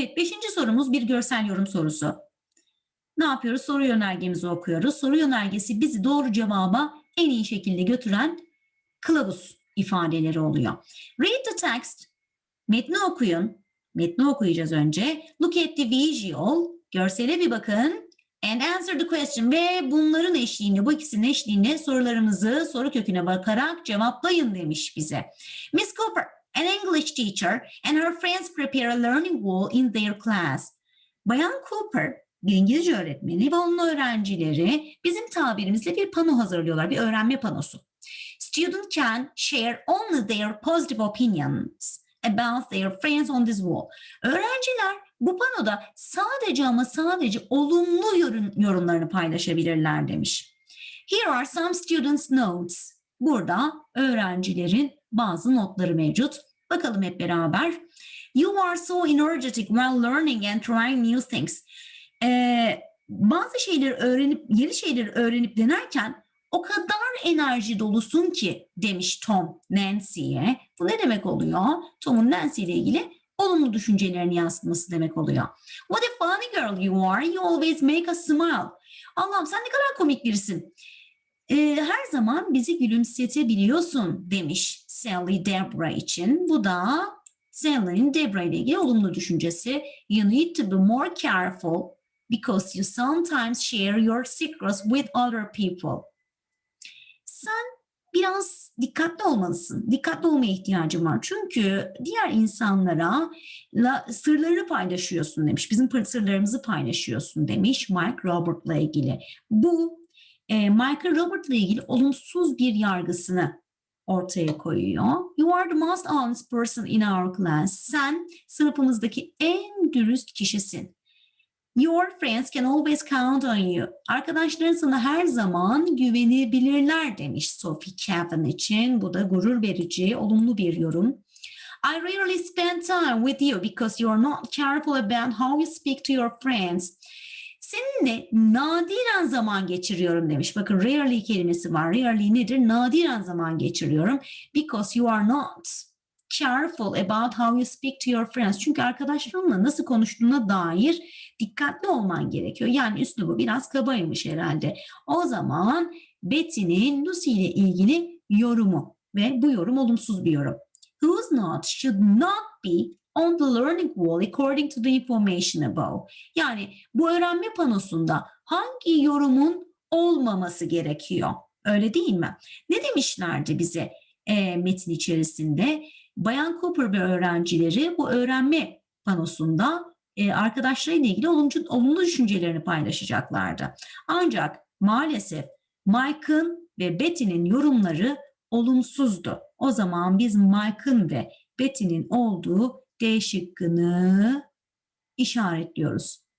Evet, beşinci sorumuz bir görsel yorum sorusu. Ne yapıyoruz? Soru yönergemizi okuyoruz. Soru yönergesi bizi doğru cevaba en iyi şekilde götüren kılavuz ifadeleri oluyor. Read the text. Metni okuyun. Metni okuyacağız önce. Look at the visual. Görsele bir bakın. And answer the question. Ve bunların eşliğinde, bu ikisinin eşliğinde sorularımızı soru köküne bakarak cevaplayın demiş bize. Miss Cooper, an English teacher, and her friends prepare a learning wall in their class. Bayan Cooper, bir İngilizce öğretmeni ve onun öğrencileri bizim tabirimizle bir pano hazırlıyorlar, bir öğrenme panosu. Student can share only their positive opinions about their friends on this wall. Öğrenciler bu panoda sadece ama sadece olumlu yorum, yorumlarını paylaşabilirler demiş. Here are some students' notes. Burada öğrencilerin bazı notları mevcut. Bakalım hep beraber. You are so energetic while learning and trying new things. Ee, bazı şeyleri öğrenip, yeni şeyleri öğrenip denerken o kadar enerji dolusun ki demiş Tom Nancy'ye. Bu ne demek oluyor? Tom'un Nancy ile ilgili olumlu düşüncelerini yansıtması demek oluyor. What a funny girl you are. You always make us smile. Allah'ım sen ne kadar komik birisin. Ee, her zaman bizi gülümsetebiliyorsun demiş Sally Debra için. Bu da Sally'nin Debra ile ilgili olumlu düşüncesi. You need to be more careful because you sometimes share your secrets with other people. Sen biraz dikkatli olmalısın. Dikkatli olmaya ihtiyacın var. Çünkü diğer insanlara la, sırları paylaşıyorsun demiş. Bizim sırlarımızı paylaşıyorsun demiş Mike Robert'la ilgili. Bu e, Michael Robert'la ilgili olumsuz bir yargısını ortaya koyuyor. You are the most honest person in our class. Sen sınıfımızdaki en dürüst kişisin. Your friends can always count on you. Arkadaşların sana her zaman güvenebilirler demiş Sophie Kevin için. Bu da gurur verici, olumlu bir yorum. I rarely spend time with you because you are not careful about how you speak to your friends. Seninle nadiren zaman geçiriyorum demiş. Bakın rarely kelimesi var. Rarely nedir? Nadiren zaman geçiriyorum. Because you are not careful about how you speak to your friends. Çünkü arkadaşlarınla nasıl konuştuğuna dair dikkatli olman gerekiyor. Yani üslubu biraz kabaymış herhalde. O zaman Betty'nin Lucy ile ilgili yorumu ve bu yorum olumsuz bir yorum. Whose not should not be on the learning wall according to the information above. Yani bu öğrenme panosunda hangi yorumun olmaması gerekiyor? Öyle değil mi? Ne demişlerdi bize e, metin içerisinde? Bayan Cooper ve öğrencileri bu öğrenme panosunda e, arkadaşlarıyla ilgili olumlu, olumlu düşüncelerini paylaşacaklardı. Ancak maalesef Mike'ın ve Betty'nin yorumları olumsuzdu. O zaman biz Mike'ın ve Betty'nin olduğu D şıkkını işaretliyoruz.